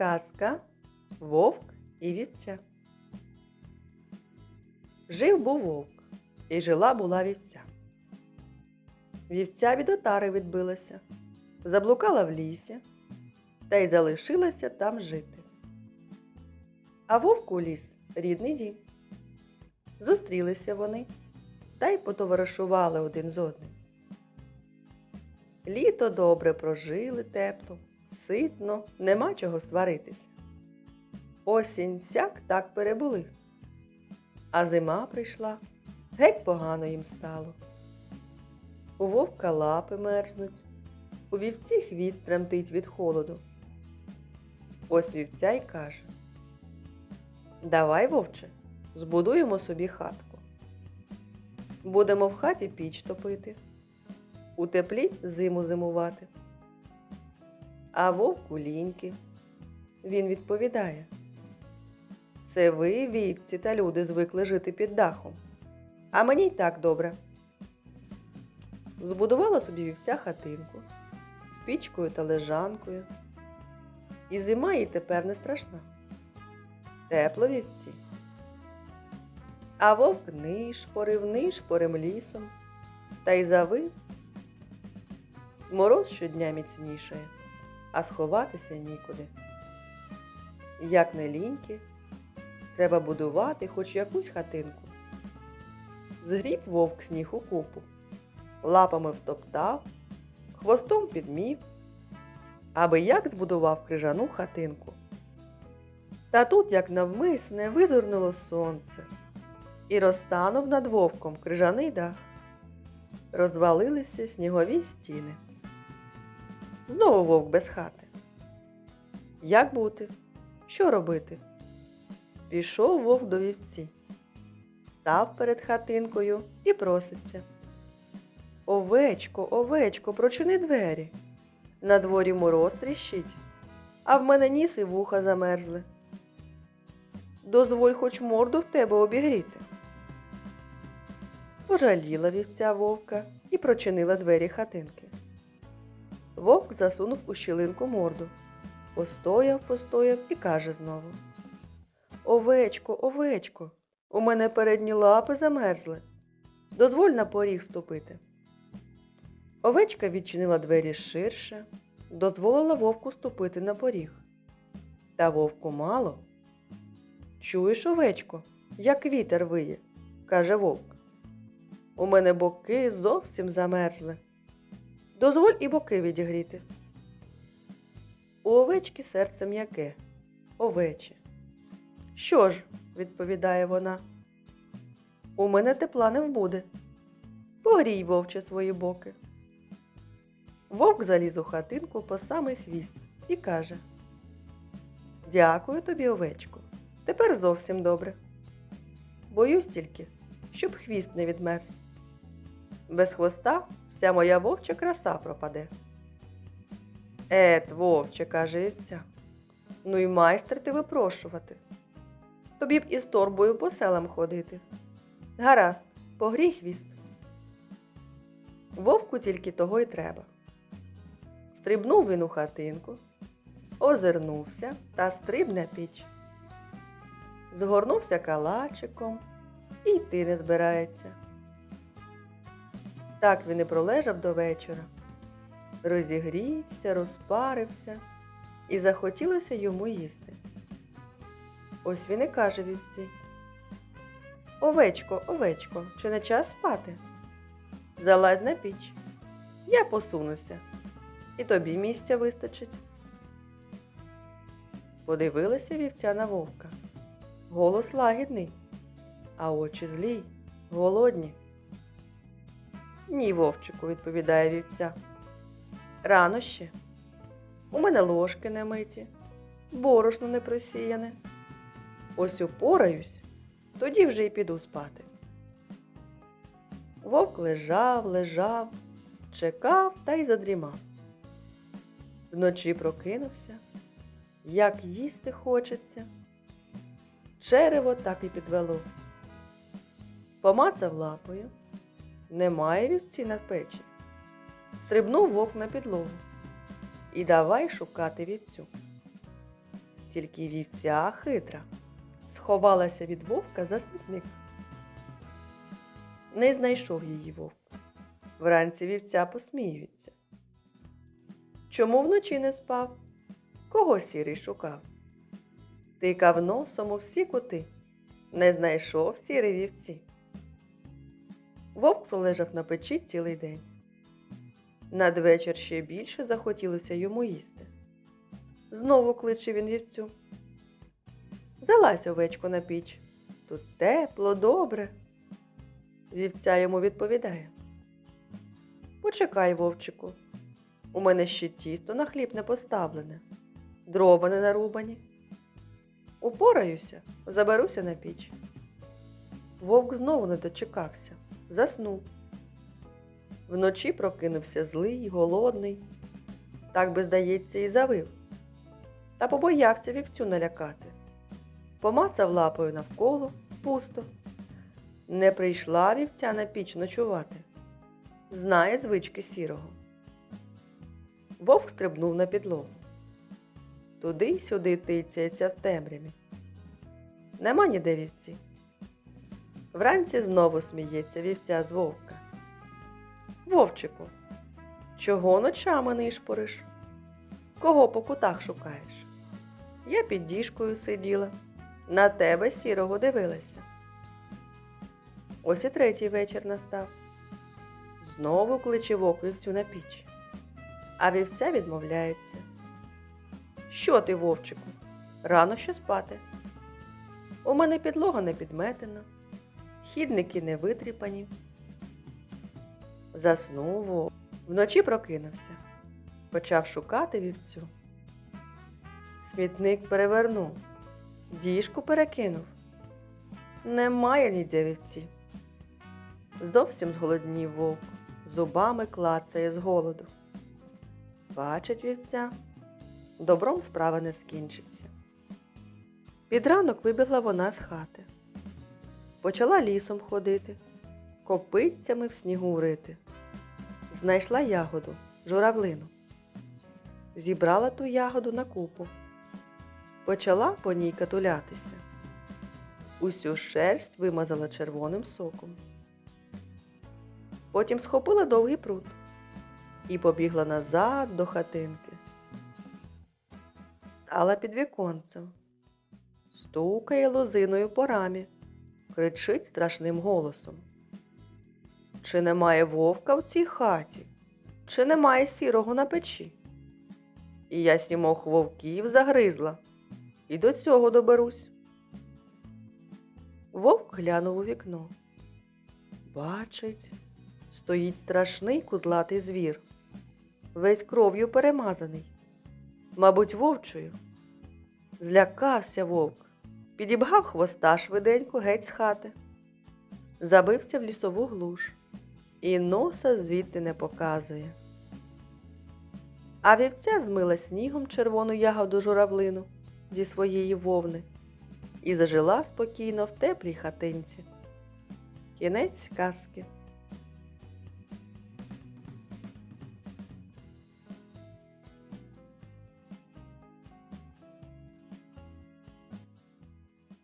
Казка Вовк і вівця. Жив був вовк, і жила була вівця. Вівця від отари відбилася, заблукала в лісі та й залишилася там жити. А вовк у ліс рідний дім. Зустрілися вони та й потоваришували один з одним. Літо добре прожили тепло, ситно, нема чого сваритися. Осінь сяк так перебули. А зима прийшла, геть погано їм стало. У вовка лапи мерзнуть, у вівці хвіст тремтить від холоду. Ось вівця й каже: Давай, вовче, збудуємо собі хатку. Будемо в хаті піч топити, у теплі зиму зимувати. А вовк у ліньки. Він відповідає. Це ви, вівці та люди, звикли жити під дахом. А мені й так добре. Збудувала собі вівця хатинку з пічкою та лежанкою. І зима їй тепер не страшна. Тепло вівці. А вовк нишпорив, нишпорим лісом та й завив. Мороз щодня міцнішає, а сховатися нікуди. Як не ліньки, треба будувати хоч якусь хатинку. Згріб вовк сніг у купу, лапами втоптав, хвостом підмів, аби як збудував крижану хатинку. Та тут, як навмисне, визирнуло сонце, і розтанув над вовком крижаний дах. Розвалилися снігові стіни. Знову вовк без хати. Як бути? Що робити? Пішов вовк до вівці, став перед хатинкою і проситься. Овечко, овечко, прочини двері. На дворі мороз тріщить, а в мене ніс і вуха замерзли. Дозволь хоч морду в тебе обігріти. Пожаліла вівця вовка і прочинила двері хатинки. Вовк засунув у щілинку морду, постояв, постояв і каже знову Овечко, овечко, у мене передні лапи замерзли. Дозволь на поріг ступити. Овечка відчинила двері ширше, дозволила вовку ступити на поріг. Та вовку мало. Чуєш, овечко, як вітер виє, каже вовк. У мене боки зовсім замерзли. Дозволь і боки відігріти. У овечки серце м'яке, овече. Що ж, відповідає вона, у мене тепла не вбуде. Погрій, вовче, свої боки. Вовк заліз у хатинку по самий хвіст і каже Дякую тобі, овечко. Тепер зовсім добре. Боюсь тільки, щоб хвіст не відмерз. Без хвоста вся моя вовча краса пропаде. Ет, вовче, каже вівця. Ну й майстер ти випрошувати. Тобі б із торбою по селам ходити. Гаразд, погрій хвіст. Вовку тільки того й треба. Стрибнув він у хатинку, озирнувся та стриб на піч. Згорнувся калачиком і йти не збирається. Так він і пролежав до вечора. Розігрівся, розпарився і захотілося йому їсти. Ось він і каже вівці. Овечко, овечко, чи не час спати? Залазь на піч. Я посунуся, і тобі місця вистачить. Подивилася вівця на вовка. Голос лагідний, а очі злі, голодні. Ні, вовчику, відповідає вівця. Рано ще. У мене ложки не миті, борошно не просіяне. Ось упораюсь, тоді вже й піду спати. Вовк лежав, лежав, чекав та й задрімав. Вночі прокинувся, як їсти хочеться. Черево так і підвело. Помацав лапою. Немає вівці на печі. Стрибнув вовк на підлогу. І давай шукати вівцю. Тільки вівця хитра. Сховалася від вовка за смітник. Не знайшов її вовк. Вранці вівця посміюється. Чому вночі не спав? Кого сірий шукав? Тикав носом у всі кути. Не знайшов сірий вівці. Вовк пролежав на печі цілий день. Надвечір ще більше захотілося йому їсти. Знову кличе він вівцю. Залазь овечко на піч. Тут тепло, добре. Вівця йому відповідає. Почекай, вовчику. У мене ще тісто на хліб не поставлене, дрова не нарубані. Упораюся, заберуся на піч. Вовк знову не дочекався, заснув. Вночі прокинувся злий, голодний. Так би, здається, і завив. Та побоявся вівцю налякати. Помацав лапою навколо пусто. Не прийшла вівця на піч ночувати. Знає звички сірого. Вовк стрибнув на підлогу. Туди й сюди тицяється в темряві. Нема ніде вівці. Вранці знову сміється вівця з вовка. Вовчику, чого ночами нишпориш? Кого по кутах шукаєш? Я під діжкою сиділа, на тебе сірого дивилася. Ось і третій вечір настав. Знову кличе вовк вівцю на піч, а вівця відмовляється. Що ти, вовчику? Рано ще спати. У мене підлога не підметена, хідники не витріпані. Заснув. Вночі прокинувся, почав шукати вівцю. Смітник перевернув, діжку перекинув. Немає ніде вівці. Зовсім зголоднів вовк, зубами клацає з голоду. Бачить вівця, добром справа не скінчиться. Під ранок вибігла вона з хати. Почала лісом ходити, копитцями в снігу рити. Знайшла ягоду, журавлину. Зібрала ту ягоду на купу. Почала по ній катулятися. Усю шерсть вимазала червоним соком. Потім схопила довгий прут і побігла назад до хатинки. Але під віконцем стукає лозиною по рамі, кричить страшним голосом. Чи немає вовка в цій хаті, чи немає сірого на печі? І я сімох вовків загризла, і до цього доберусь. Вовк глянув у вікно. Бачить, стоїть страшний кудлатий звір, весь кров'ю перемазаний, мабуть, вовчою. Злякався вовк, підібгав хвоста швиденько геть з хати, забився в лісову глуш і носа звідти не показує. А вівця змила снігом червону ягоду журавлину зі своєї вовни і зажила спокійно в теплій хатинці. Кінець казки.